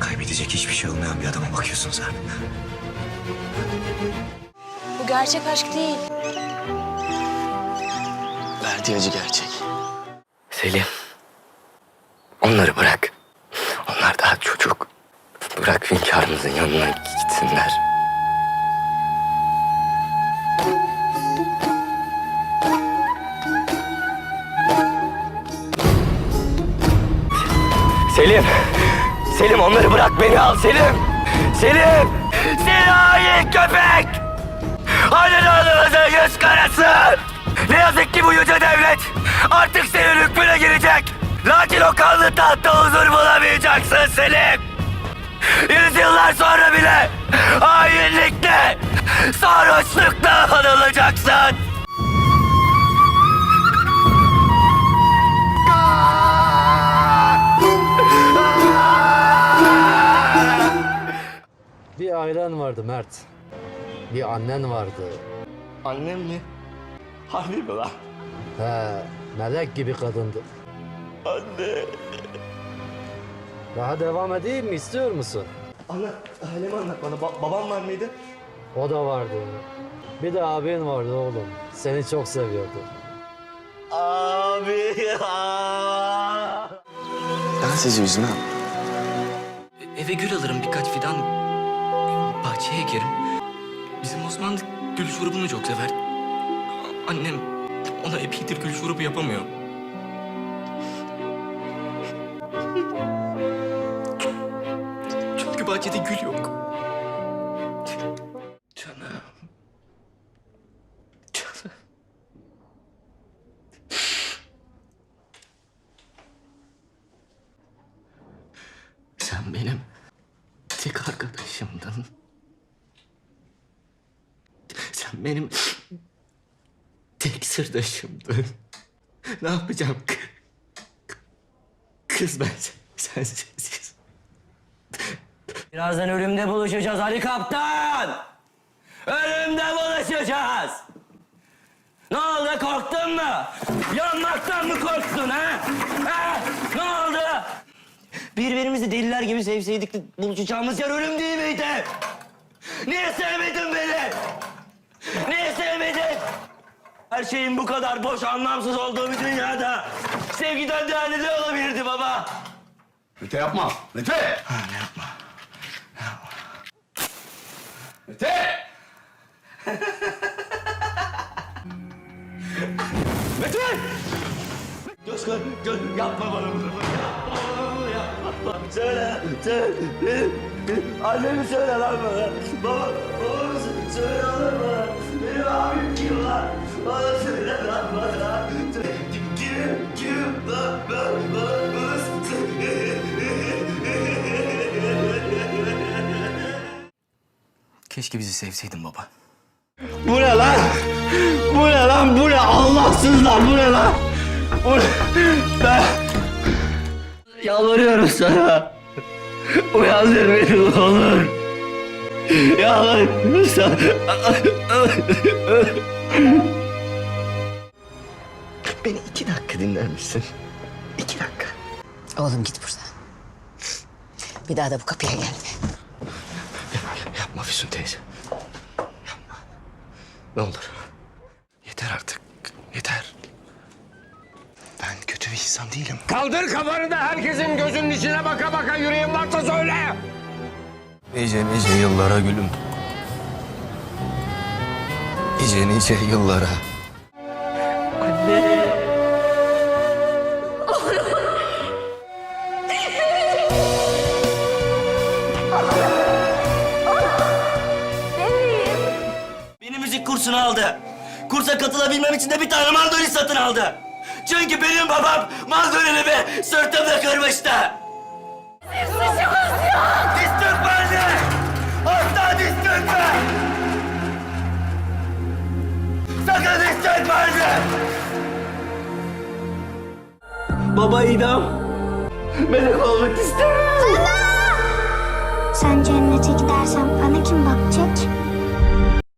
Kaybedecek hiçbir şey olmayan bir adama bakıyorsun sen. Bu gerçek aşk değil. Verdiği acı gerçek. Selim. Onları bırak. Onlar daha çocuk. Bırak hünkârımızın yanına gitsinler. Selim. Selim onları bırak beni al Selim. Selim. Seni köpek. Halil ağzınıza yüz karası. Ne yazık ki bu yüce devlet artık senin hükmüne girecek. Lakin o kanlı tahtta huzur bulamayacaksın Selim. Yüzyıllar sonra bile hainlikle, sarhoşlukla anılacaksın. Ailen vardı Mert. Bir annen vardı. Annem mi? Harbi mi lan? He, melek gibi kadındı. Anne. Daha devam edeyim mi istiyor musun? Anlat, ailemi anlat bana. Ba- babam var mıydı? O da vardı. Bir de abin vardı oğlum. Seni çok seviyordu. Abi. Ben sizi üzmem. Eve gül alırım birkaç fidan. Bahçeye ekerim. Bizim Osman gül şurubunu çok sever. Annem ona epeydir gül şurubu yapamıyor. Çünkü bahçede gül yok. Canım. Canım. Sen benim tek arkadaşımdın. Sen benim tek sırdaşımdın. Ne yapacağım? Kız ben sen- sensiz. Birazdan ölümde buluşacağız Ali Kaptan. Ölümde buluşacağız. Ne oldu korktun mu? Yanmaktan mı korktun ha? ha? Ne oldu? Birbirimizi deliler gibi sevseydik de buluşacağımız yer ölüm değil miydi? Niye sevmedin beni? Niye sevmedin? Her şeyin bu kadar boş, anlamsız olduğu bir dünyada sevgiden değerli ne olabilirdi baba? Mete yapma. Mete! Ha ne yapma. Mete! Göz göz göz yapma bana bunu. Yapma bana bunu yapma. Söyle, söyle. Annemi söyle lan bana. Baba, babamı söyle lan bana. Keşke bizi sevseydin baba. Bu ne lan? Bu ne lan? Bu ne? Allahsızlar bu ne lan? Bu ne? Ben... Yalvarıyorum sana. Uyandır beni ne olur. Yalvarıyorum sana. Beni iki dakika dinler misin? İki dakika. Oğlum git buradan. Bir daha da bu kapıya gelme. Yapma Füsun teyze. Yapma. Ne olur. Yeter artık. Yeter. Ben kötü bir insan değilim. Kaldır kafanı da herkesin gözünün içine baka baka yüreğin varsa söyle. Nice nice yıllara gülüm. Nice nice yıllara. Kursuna aldı. Kursa katılabilmem için de bir tane mandolin satın aldı. Çünkü benim babam mandolinimi sırtımda kırmıştı. Suçumuz yok. Diz çökme anne. Asla diz çökme. Sakın diz çökme anne. Baba idam. Melek olmak istemiyorum. Sen cennete gidersen bana kim bakacak?